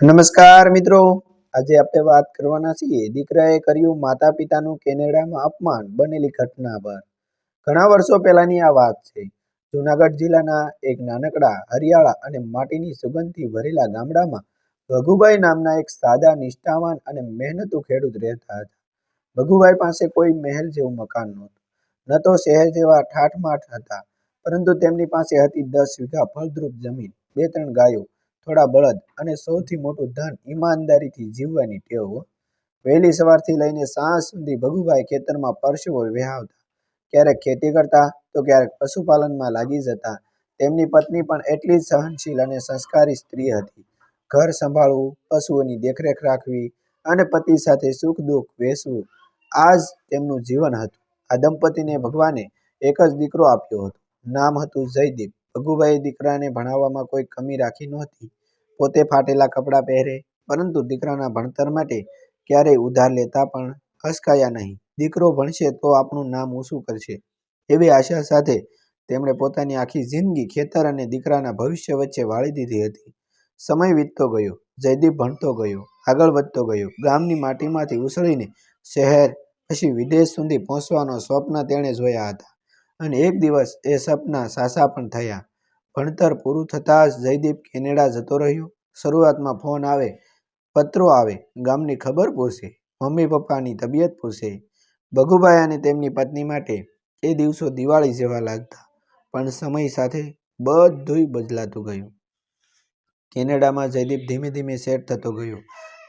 નમસ્કાર મિત્રો. આજે આપણે વાત કરવાના છીએ. દીકરાએ કર્યું માતા પિતાનું કેનેડામાં અપમાન, બનેલી ઘટના પર. ઘણા વર્ષો પહેલાની આ વાત છે. જુનાગઢ જિલ્લાના એક નાનકડા, હરિયાળા અને માટીની સુગંધથી ભરેલા ગામડામાં ભગુભાઈ નામના એક સાદા, નિષ્ઠાવાન અને મહેનતુ ખેડૂત રહેતા હતા. ભગુભાઈ પાસે કોઈ મહેલ જેવું મકાન નહોતું. ન તો શહેર જેવા ઠાઠમાઠ હતા, પરંતુ તેમની પાસે હતી દસ વીઘા ફળદ્રુપ જમીન બે ત્રણ ગાયો થોડા બળદ અને સૌથી મોટું ધન ઈમાનદારીથી જીવવાની ટેવ વહેલી સવારથી લઈને સાંજ સુધી ભગુભાઈ ખેતરમાં પરસેવો વહાવતા. ક્યારેક ખેતી કરતા તો ક્યારેક પશુપાલનમાં લાગી જતા. તેમની પત્ની પણ એટલી જ સહનશીલ અને સંસ્કારી સ્ત્રી હતી. ઘર સંભાળવું, પશુઓની દેખરેખ રાખવી અને પતિ સાથે સુખ દુઃખ વહેંચવું આ જ તેમનું જીવન હતું. આ દંપતીને ભગવાને એક જ દીકરો આપ્યો હતો. નામ હતું જયદીપ. ભગુભાઈએ દીકરાને ભણાવવામાં કોઈ કમી રાખી નહોતી. પોતે ફાટેલા કપડાં પહેરે, પરંતુ દીકરાના ભણતર માટે ક્યારેય ઉધાર લેતા પણ હસકાયા નહીં. દીકરો ભણશે તો આપણું નામ ઊંચું કરશે. એવી આશા સાથે તેમણે પોતાની આખી જિંદગી ખેતર અને દીકરાના ભવિષ્ય વચ્ચે વાળી દીધી હતી. સમય વીતતો ગયો, જયદીપ ભણતો ગયો, આગળ વધતો ગયો, ગામની માટીમાંથી ઉછળીને શહેર પછી વિદેશ સુધી પહોંચવાનો સ્વપ્ન તેણે જોયા હતા. અને એક દિવસ એ સપના સાસા પણ થયા. ભણતર પૂરું થતાં જ જયદીપ કેનેડા જતો રહ્યો. શરૂઆતમાં ફોન આવે, પત્રો આવે, ગામની ખબર પૂછે, મમ્મી પપ્પાની તબિયત પૂછે ભગુભાઈ અને તેમની પત્ની માટે એ દિવસો દિવાળી જેવા લાગતા, પણ સમય સાથે બધુંય બદલાતું ગયું. કેનેડામાં જયદીપ ધીમે ધીમે સેટ થતો ગયો.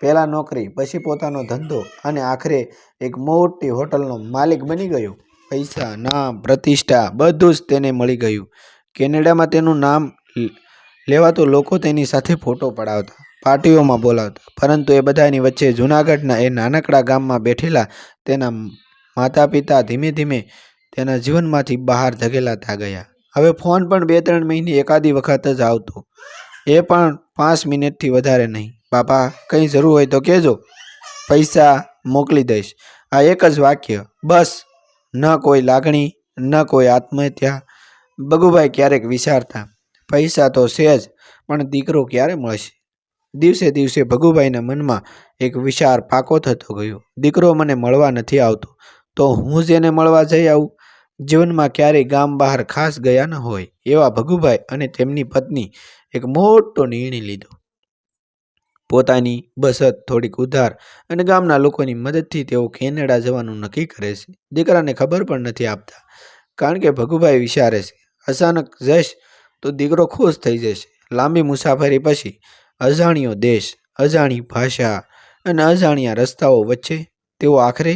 પહેલાં નોકરી, પછી પોતાનો ધંધો અને આખરે એક મોટી હોટલનો માલિક બની ગયો. પૈસા, નામ, પ્રતિષ્ઠા, બધું જ તેને મળી ગયું. કેનેડામાં તેનું નામ લેવાતો લોકો તેની સાથે ફોટો પડાવતા, પાર્ટીઓમાં બોલાવતા. પરંતુ એ બધાની વચ્ચે જૂનાગઢના એ નાનકડા ગામમાં બેઠેલા તેના માતા પિતા ધીમે ધીમે તેના જીવનમાંથી બહાર ધકેલાતા ગયા. હવે ફોન પણ બે ત્રણ મહિને એકાદી વખત જ આવતો. એ પણ પાંચ મિનિટથી વધારે નહીં. બાપા, કંઈ જરૂર હોય તો કહેજો. પૈસા મોકલી દઈશ. આ એક જ વાક્ય. બસ. ન કોઈ લાગણી, ન કોઈ આત્મહત્યા. બગુભાઈ ક્યારેક વિચારતા, પૈસા તો છે જ, પણ દીકરો ક્યારે મળશે? દિવસે દિવસે ભગુભાઈના મનમાં એક વિચાર પાકો થતો ગયો. દીકરો મને મળવા નથી આવતો, તો હું જ એને મળવા જઈ આવું? જીવનમાં ક્યારેય ગામ બહાર ખાસ ગયા ન હોય. એવા ભગુભાઈ અને તેમની પત્ની એક મોટો નિર્ણય લીધો. પોતાની બચત થોડીક ઉધાર અને ગામના લોકોની મદદથી તેઓ કેનેડા જવાનું નક્કી કરે છે. દીકરાને ખબર પણ નથી આપતા, કારણ કે ભગુભાઈ વિચારે છે, અચાનક જઈશ તો દીકરો ખુશ થઈ જશે. લાંબી મુસાફરી પછી અજાણ્યો દેશ, અજાણી ભાષા અને અજાણ્યા રસ્તાઓ વચ્ચે તેઓ આખરે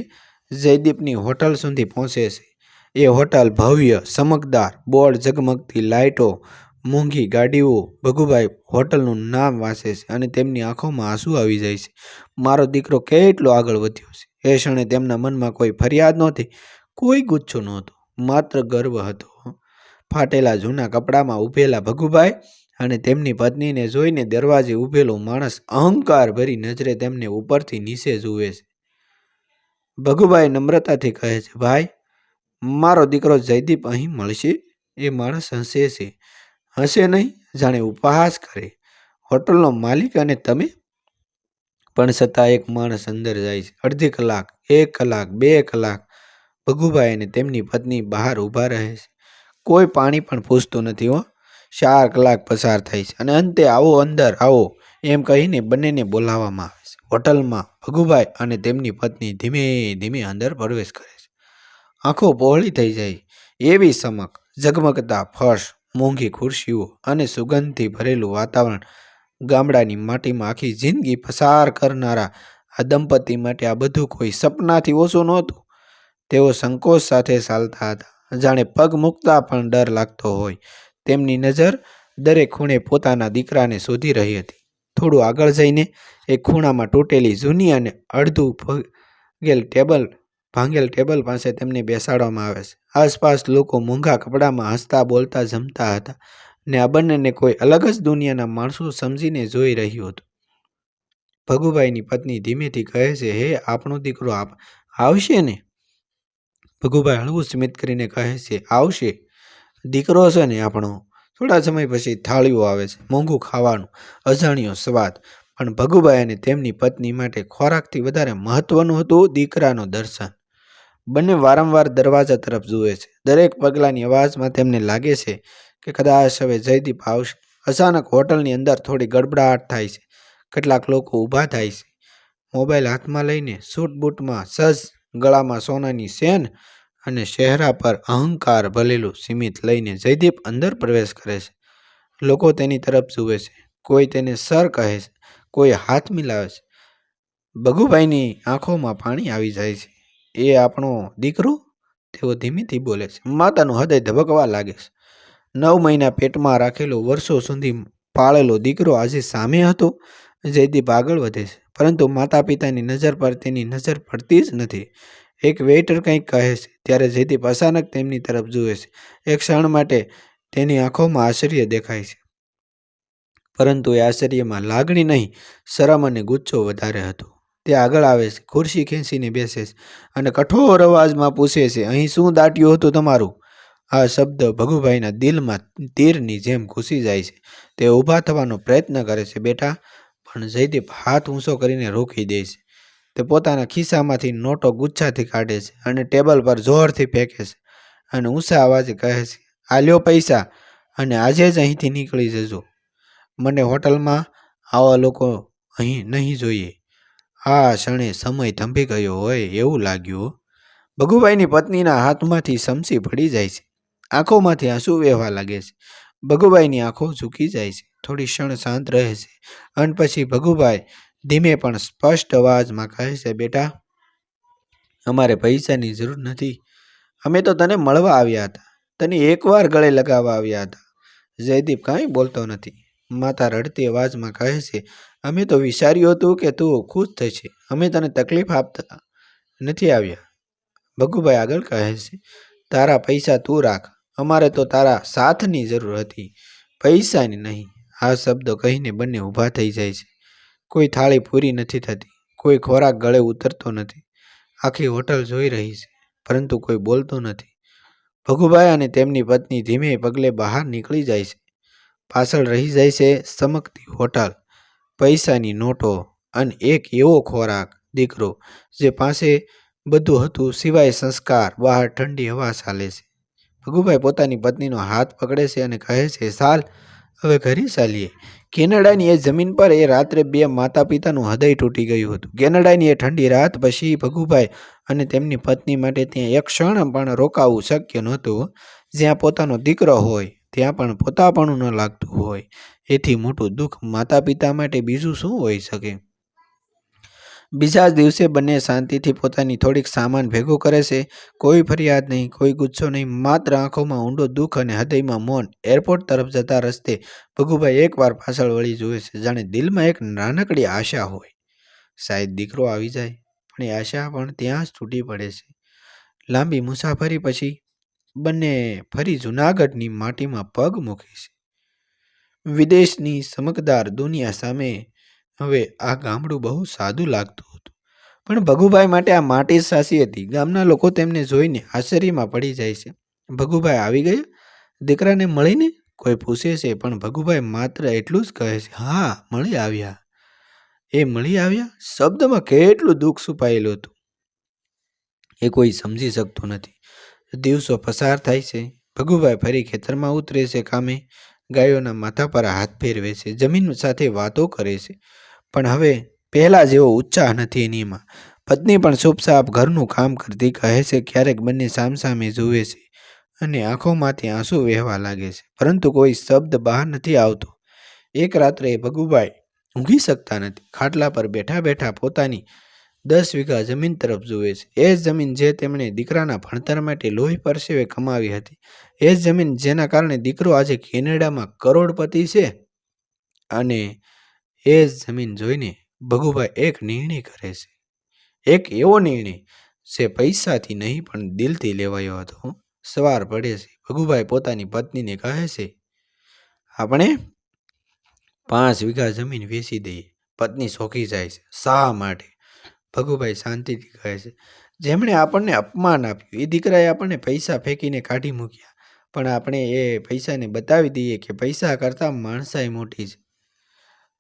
જયદીપની હોટલ સુધી પહોંચે છે. એ હોટલ ભવ્ય, ચમકદાર, બોર્ડ ઝગમગતી લાઇટો મોંઘી ગાડીઓ, ભગુભાઈ હોટલનું નામ વાંચે છે અને તેમની આંખોમાં આંસુ આવી જાય છે. મારો દીકરો કેટલો આગળ વધ્યો છે. એ ક્ષણે તેમના મનમાં કોઈ ફરિયાદ નહોતી, કોઈ ગુચ્છો નહોતો. માત્ર ગર્વ હતો. ફાટેલા જૂના કપડામાં ઊભેલા ભગુભાઈ અને તેમની પત્નીને જોઈને દરવાજે ઊભેલો માણસ અહંકાર ભરી નજરે તેમને ઉપરથી નીચે જુએ છે. ભગુભાઈ નમ્રતાથી કહે છે, ભાઈ, મારો દીકરો જયદીપ અહીં મળશે? એ માણસ હસે છે. હસે નહીં? જાણે ઉપહાસ કરે. હોટલનો માલિક અને તમે? પણ છતાં એક માણસ અંદર જાય છે. અડધી કલાક, એક કલાક, બે કલાક. ભગુભાઈ અને તેમની પત્ની બહાર ઊભા રહે છે. કોઈ પાણી પણ પૂછતું નથી હો. ચાર કલાક પસાર થાય છે અને અંતે આવો અંદર આવો એમ કહીને બંનેને બોલાવવામાં આવે છે. હોટલમાં ભગુભાઈ અને તેમની પત્ની ધીમે ધીમે અંદર પ્રવેશ કરે છે. આંખો પહોળી થઈ જાય. એવી સમક, ઝગમગતા ફર્શ મોંઘી ખુરશીઓ અને સુગંધથી ભરેલું વાતાવરણ ગામડાની માટીમાં આખી જિંદગી પસાર કરનારા આ દંપતી માટે આ બધું કોઈ સપનાથી ઓછું નહોતું. તેઓ સંકોચ સાથે ચાલતા હતા. જાણે પગ મૂકતા પણ ડર લાગતો હોય. તેમની નજર દરેક ખૂણે પોતાના દીકરાને શોધી રહી હતી. થોડું આગળ જઈને એક ખૂણામાં તૂટેલી જૂની અને અડધું ભગેલ ટેબલ ભાંગેલ ટેબલ પાસે તેમને બેસાડવામાં આવે છે. આસપાસ લોકો મોંઘા કપડામાં હસતા, બોલતા, જમતા હતા ને આ બંનેને કોઈ અલગ જ દુનિયાના માણસો સમજીને જોઈ રહ્યું હતું. ભગુભાઈની પત્ની ધીમેથી કહે છે, હે, આપણો દીકરો આપ, આવશે ને? ભગુભાઈ હળવું સ્મિત કરીને કહે છે, આવશે. દીકરો છે ને આપણો. થોડા સમય પછી થાળીઓ આવે છે, મોંઘું ખાવાનું, અજાણ્યો સ્વાદ. પણ ભગુભાઈ અને તેમની પત્ની માટે ખોરાકથી વધારે મહત્વનું હતું દીકરાનું દર્શન. બંને વારંવાર દરવાજા તરફ જુએ છે. દરેક પગલાંની અવાજમાં તેમને લાગે છે કે કદાચ હવે જયદીપ આવશે. અચાનક હોટલની અંદર થોડી ગડબડાટ થાય છે. કેટલાક લોકો ઊભા થાય છે. મોબાઈલ હાથમાં લઈને સૂટ બૂટમાં સજ ગળામાં સોનાની સેન અને ચહેરા પર અહંકાર ભલેલું સીમિત લઈને જયદીપ અંદર પ્રવેશ કરે છે. લોકો તેની તરફ જુએ છે. કોઈ તેને સર કહે છે. કોઈ હાથ મિલાવે છે. બગુભાઈની આંખોમાં પાણી આવી જાય છે. એ આપણો દીકરો તેઓ ધીમેથી બોલે છે. માતાનું હૃદય ધબકવા લાગે છે. નવ મહિના પેટમાં રાખેલો વર્ષો સુધી પાળેલો દીકરો આજે સામે હતો. જયદીપ આગળ વધે છે, પરંતુ માતા પિતાની નજર પર તેની નજર પડતી જ નથી. એક વેઇટર કંઈક કહે છે, ત્યારે જયદીપ અચાનક તેમની તરફ જુએ છે. એક ક્ષણ માટે તેની આંખોમાં આશ્ચર્ય દેખાય છે. પરંતુ એ આશ્ચર્યમાં લાગણી નહીં, શરમ અને ગુચ્છો વધારે હતો. તે આગળ આવે છે. ખુરશી ખેંચીને બેસે છે અને કઠોર અવાજમાં પૂછે છે, અહીં શું દાટ્યું હતું તમારું? આ શબ્દ ભગુભાઈના દિલમાં તીરની જેમ ઘૂસી જાય છે. તે ઊભા થવાનો પ્રયત્ન કરે છે બેટા, પણ જયદીપ હાથ ઊંચો કરીને રોકી દે છે. તે પોતાના ખિસ્સામાંથી નોટો ગુચ્છાથી કાઢે છે અને ટેબલ પર જોરથી ફેંકે છે અને ઊંચા અવાજે કહે છે આ લ્યો પૈસા અને આજે જ અહીંથી નીકળી જજો. મને હોટલમાં આવા લોકો અહીં નહીં જોઈએ. આ ક્ષણે સમય થંભી ગયો હોય એવું લાગ્યું ભગુભાઈની પત્નીના હાથમાંથી સમસી પડી જાય છે. આંખોમાંથી આંસુ વહેવા લાગે છે. ભગુભાઈની આંખો ઝૂકી જાય છે. થોડી ક્ષણ શાંત રહે છે. અને પછી ભગુભાઈ ધીમે પણ સ્પષ્ટ અવાજમાં કહે છે, બેટા, અમારે પૈસાની જરૂર નથી. અમે તો તને મળવા આવ્યા હતા. તને એકવાર ગળે લગાવવા આવ્યા હતા. જયદીપ કાંઈ બોલતો નથી. માતા રડતી અવાજમાં કહે છે અમે તો વિચાર્યું હતું કે તું ખુશ થશે અમે તને તકલીફ આપતા નથી આવ્યા. ભગુભાઈ આગળ કહે છે, તારા પૈસા તું રાખ. અમારે તો તારા સાથની જરૂર હતી. પૈસાની નહીં. આ શબ્દો કહીને બંને ઊભા થઈ જાય છે. કોઈ થાળી પૂરી નથી થતી. કોઈ ખોરાક ગળે ઉતરતો નથી. આખી હોટલ જોઈ રહી છે, પરંતુ કોઈ બોલતો નથી. ભગુભાઈ અને તેમની પત્ની ધીમે પગલે બહાર નીકળી જાય છે. પાછળ રહી જાય છે ચમકતી હોટલ. પૈસાની નોટો અને એક એવો ખોરાક દીકરો જે પાસે બધું હતું સિવાય સંસ્કાર, બહાર ઠંડી હવા ચાલે છે. ભગુભાઈ પોતાની પત્નીનો હાથ પકડે છે અને કહે છે, સાલ, હવે ઘરે ચાલીએ. કેનેડાની એ જમીન પર એ રાત્રે બે માતા પિતાનું હૃદય તૂટી ગયું હતું. કેનેડાની એ ઠંડી રાત પછી ભગુભાઈ અને તેમની પત્ની માટે ત્યાં એક ક્ષણ પણ રોકાવું શક્ય નહોતું, જ્યાં પોતાનો દીકરો હોય. ત્યાં પણ પોતાપણું ન લાગતું હોય. એથી મોટું દુઃખ માતા પિતા માટે બીજું શું હોઈ શકે? બીજા જ દિવસે બંને શાંતિથી પોતાની થોડીક સામાન ભેગું કરે છે. કોઈ ફરિયાદ નહીં, કોઈ ગુસ્સો નહીં, માત્ર આંખોમાં ઊંડો દુઃખ અને હૃદયમાં મૌન એરપોર્ટ તરફ જતા રસ્તે ભગુભાઈ એકવાર પાછળ વળી જુએ છે, જાણે દિલમાં એક નાનકડી આશા હોય. શાયદ દીકરો આવી જાય, પણ એ આશા પણ ત્યાં જ તૂટી પડે છે. લાંબી મુસાફરી પછી બંને ફરી જૂનાગઢની માટીમાં પગ મૂકે છે. વિદેશની ચમકદાર દુનિયા સામે હવે આ ગામડું બહુ સાદું લાગતું હતું. પણ ભગુભાઈ માટે આ માટી સાસી હતી. ગામના લોકો તેમને જોઈને આશ્ચર્યમાં પડી જાય છે. ભગુભાઈ આવી ગયા? દીકરાને મળીને? કોઈ પૂછે છે, પણ ભગુભાઈ માત્ર એટલું જ કહે છે, હા, મળી આવ્યા. એ મળી આવ્યા? શબ્દમાં કેટલું દુઃખ છુપાયેલું હતું. એ કોઈ સમજી શકતું નથી. દિવસો પસાર થાય છે. ભગુભાઈ ફરી ખેતરમાં ઉતરે છે, કામે ગાયોના માથા પર હાથ ફેરવે છે, જમીન સાથે વાતો કરે છે. પણ હવે પહેલાં જેવો ઉત્સાહ નથી એનીમાં. પત્ની પણ ચૂપચાપ ઘરનું કામ કરતી કહે છે, ક્યારેક બંને સામસામે જુએ છે અને આંખોમાંથી આંસુ વહેવા લાગે છે, પરંતુ કોઈ શબ્દ બહાર નથી આવતો. એક રાત્રે ભગુભાઈ ઊંઘી શકતા નથી. ખાટલા પર બેઠા બેઠા પોતાની દસ વીઘા જમીન તરફ જુએ છે. એ જ જમીન જે તેમણે દીકરાના ભણતર માટે લોહી પરસેવે કમાવી હતી. એ જ જમીન જેના કારણે દીકરો આજે કેનેડામાં કરોડપતિ છે અને એ જ જમીન જોઈને ભગુભાઈ એક નિર્ણય કરે છે. એક એવો નિર્ણય જે પૈસાથી નહીં પણ દિલથી લેવાયો હતો. સવાર પડે છે. ભગુભાઈ પોતાની પત્નીને કહે છે, આપણે પાંચ વીઘા જમીન વેચી દઈએ. પત્ની શોખી જાય છે. શા માટે? ભગુભાઈ શાંતિથી કહે છે, જેમણે આપણને અપમાન આપ્યું, એ દીકરાએ આપણને પૈસા ફેંકીને કાઢી મૂક્યા. પણ આપણે એ પૈસાને બતાવી દઈએ કે પૈસા કરતાં માણસાઈ મોટી છે.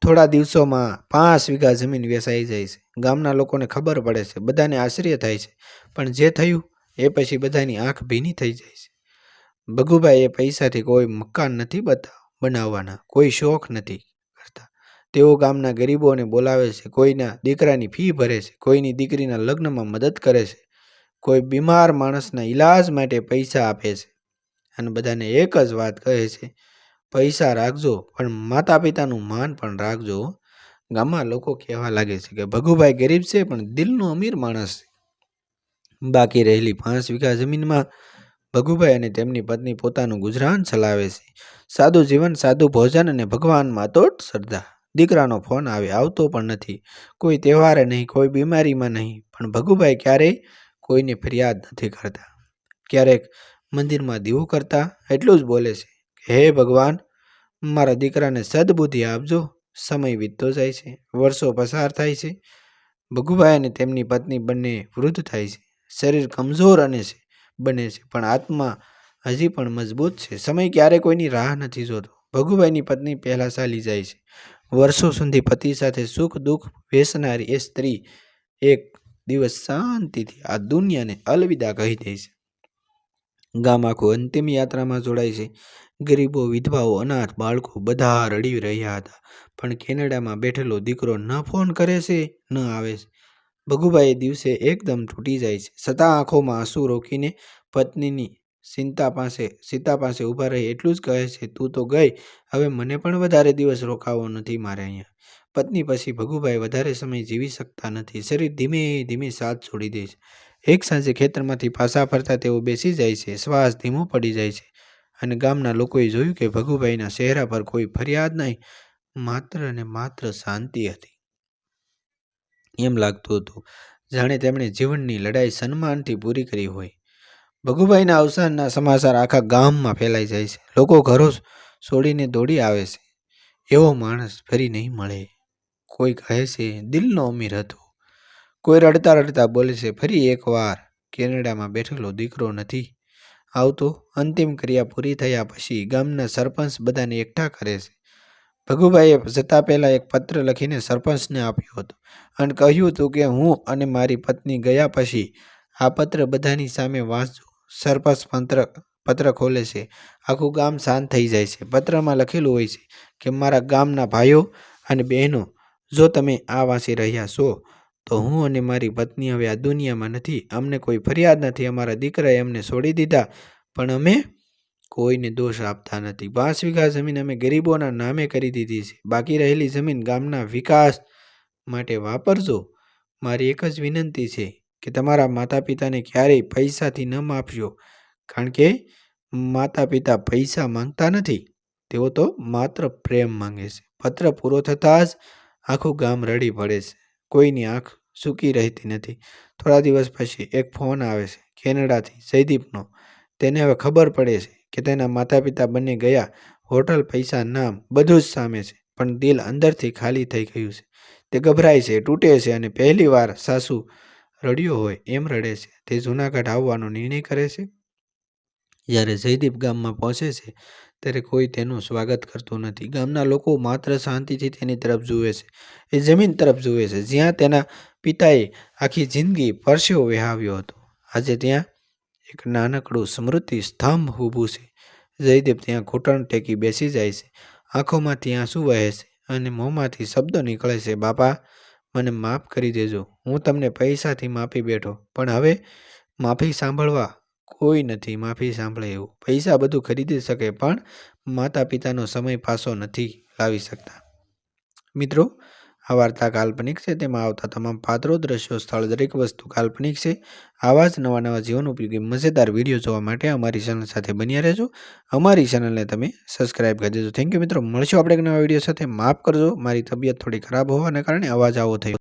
થોડા દિવસોમાં પાંચ વીઘા જમીન વેચાઈ જાય છે. ગામના લોકોને ખબર પડે છે, બધાને આશ્ચર્ય થાય છે. પણ જે થયું, એ પછી બધાની આંખ ભીની થઈ જાય છે. ભગુભાઈ એ પૈસાથી કોઈ મકાન નથી બતા બનાવવાના, કોઈ શોખ નથી. તેઓ ગામના ગરીબોને બોલાવે છે, કોઈના દીકરાની ફી ભરે છે, કોઈની દીકરીના લગ્નમાં મદદ કરે છે, કોઈ બીમાર માણસના ઈલાજ માટે પૈસા આપે છે. અને બધાને એક જ વાત કહે છે, પૈસા રાખજો, પણ માતા પિતાનું માન પણ રાખજો. ગામમાં લોકો કહેવા લાગે છે કે, ભગુભાઈ ગરીબ છે, પણ દિલનો અમીર માણસ છે. બાકી રહેલી પાંચ વીઘા જમીનમાં ભગુભાઈ અને તેમની પત્ની પોતાનું ગુજરાન ચલાવે છે. સાદું જીવન, સાદું ભોજન અને ભગવાનમાં અતોટ શ્રદ્ધા. દીકરાનો ફોન આવે, આવતો પણ નથી. કોઈ તહેવારે નહીં, કોઈ બીમારીમાં નહીં, પણ ભગુભાઈ ક્યારેય કોઈને ફરિયાદ નથી કરતા. ક્યારેક મંદિરમાં દીવો કરતા, એટલું જ બોલે છે હે ભગવાન, મારા દીકરાને સદબુદ્ધિ આપજો, સમય વીતતો જાય છે, વર્ષો પસાર થાય છે. ભગુભાઈ અને તેમની પત્ની બંને વૃદ્ધ થાય છે. શરીર કમજોર અને છે, બને છે, પણ આત્મા હજી પણ મજબૂત છે. સમય ક્યારે કોઈની રાહ નથી જોતો. ભગુભાઈની પત્ની પહેલાં ચાલી જાય છે. વર્ષો સુધી પતિ સાથે સુખ, દુઃખ વેસનારી એ સ્ત્રી એક દિવસ શાંતિથી આ દુનિયાને અલવિદા કહી દે છે. ગામ આખું અંતિમ યાત્રામાં જોડાય છે. ગરીબો, વિધવાઓ, અનાથ, બાળકો બધા રડી રહ્યા હતા. પણ કેનેડામાં બેઠેલો દીકરો ન ફોન કરે છે, ન આવે છે. ભગુભાઈ દિવસે એકદમ તૂટી જાય છે. છતાં આંખોમાં આંસુ રોકીને પત્નીની સીતા પાસે સીતા પાસે ઊભા રહી એટલું જ કહે છે, તું તો ગઈ, હવે મને પણ વધારે દિવસ રોકાવો નથી મારે અહીંયા. પત્ની પછી, ભગુભાઈ, વધારે સમય જીવી શકતા નથી. શરીર ધીમે ધીમે સાથ છોડી દે છે. એક સાંજે ખેતરમાંથી પાછા ફરતા તેઓ બેસી જાય છે. શ્વાસ ધીમો પડી જાય છે. અને ગામના લોકોએ જોયું કે ભગુભાઈના ચહેરા પર કોઈ ફરિયાદ નહીં, માત્ર ને માત્ર શાંતિ હતી. એમ લાગતું હતું. જાણે તેમણે જીવનની લડાઈ સન્માનથી પૂરી કરી હોય. ભગુભાઈના અવસાનના સમાચાર આખા ગામમાં ફેલાઈ જાય છે. લોકો ઘરો છોડીને દોડી આવે છે. એવો માણસ ફરી નહીં મળે. કોઈ કહે છે, દિલનો અમીર હતો. કોઈ રડતા રડતા બોલે છે, ફરી એકવાર કેનેડામાં બેઠેલો દીકરો નથી. આવતો અંતિમ ક્રિયા પૂરી થયા પછી ગામના સરપંચ બધાને એકઠા કરે છે. ભગુભાઈએ જતા પહેલાં એક પત્ર લખીને સરપંચને આપ્યો હતો અને કહ્યું હતું કે, હું અને મારી પત્ની ગયા પછી આ પત્ર બધાની સામે વાંચજો. સરપંચ પત્ર પત્ર ખોલે છે. આખું ગામ શાંત થઈ જાય છે. પત્રમાં લખેલું હોય છે કે, મારા ગામના ભાઈઓ અને બહેનો, જો તમે આ વાંચી રહ્યા છો, તો હું અને મારી પત્ની હવે આ દુનિયામાં નથી. અમને કોઈ ફરિયાદ નથી. અમારા દીકરાએ અમને છોડી દીધા, પણ અમે કોઈને દોષ આપતા નથી. પાંચ વીઘા જમીન અમે ગરીબોના નામે કરી દીધી છે. બાકી રહેલી જમીન ગામના વિકાસ માટે વાપરજો. મારી એક જ વિનંતી છે કે તમારા માતા પિતાને ક્યારેય પૈસાથી ન માપજો. કારણ કે માતા પિતા પૈસા માંગતા નથી. તેઓ તો માત્ર પ્રેમ માંગે છે. પત્ર પૂરો થતાં જ આખું ગામ રડી પડે છે. કોઈની આંખ સૂકી રહેતી નથી. થોડા દિવસ પછી એક ફોન આવે છે, કેનેડાથી જયદીપનો. તેને હવે ખબર પડે છે કે તેના માતા પિતા બંને ગયા હોટલ પૈસા નામ બધું જ સામે છે, પણ દિલ અંદરથી ખાલી થઈ ગયું છે. તે ગભરાય છે, તૂટે છે અને પહેલીવાર સાસુ રડ્યો હોય એમ રડે છે. તે જૂનાગઢ આવવાનો નિર્ણય કરે છે? જ્યારે જયદીપ ગામમાં પહોંચે છે, ત્યારે કોઈ તેનું સ્વાગત કરતું નથી. ગામના લોકો માત્ર શાંતિથી તેની તરફ જુએ છે. એ જમીન તરફ જુએ છે. જ્યાં તેના પિતાએ આખી જિંદગી પરસેવો વહાવ્યો હતો. આજે ત્યાં એક નાનકડું સ્મૃતિ સ્તંભ ઊભું છે. જયદીપ ત્યાં ઘૂંટણ ટેકી બેસી જાય છે. આંખોમાંથી આંસુ વહે છે અને મોંમાંથી શબ્દો નીકળે છે, બાપા મને માફ કરી દેજો. હું તમને પૈસાથી માફી બેઠો. પણ હવે માફી સાંભળવા કોઈ નથી માફી સાંભળે એવું. પૈસા બધું ખરીદી શકે પણ માતા પિતાનો સમય પાછો નથી લાવી શકતા. મિત્રો આ વાર્તા કાલ્પનિક છે. તેમાં આવતા તમામ પાત્રો, દ્રશ્યો, સ્થળ, દરેક વસ્તુ કાલ્પનિક છે. આવા જ નવા નવા જીવન ઉપયોગી, મજેદાર વીડિયો જોવા માટે અમારી ચેનલ સાથે બન્યા રહેજો. અમારી ચેનલને તમે સબસ્ક્રાઇબ કરી દેજો. થેન્ક યુ મિત્રો. મળશું આપણે એક નવા વીડિયો સાથે. માફ કરજો. મારી તબિયત થોડી ખરાબ હોવાને કારણે અવાજ આવો થયો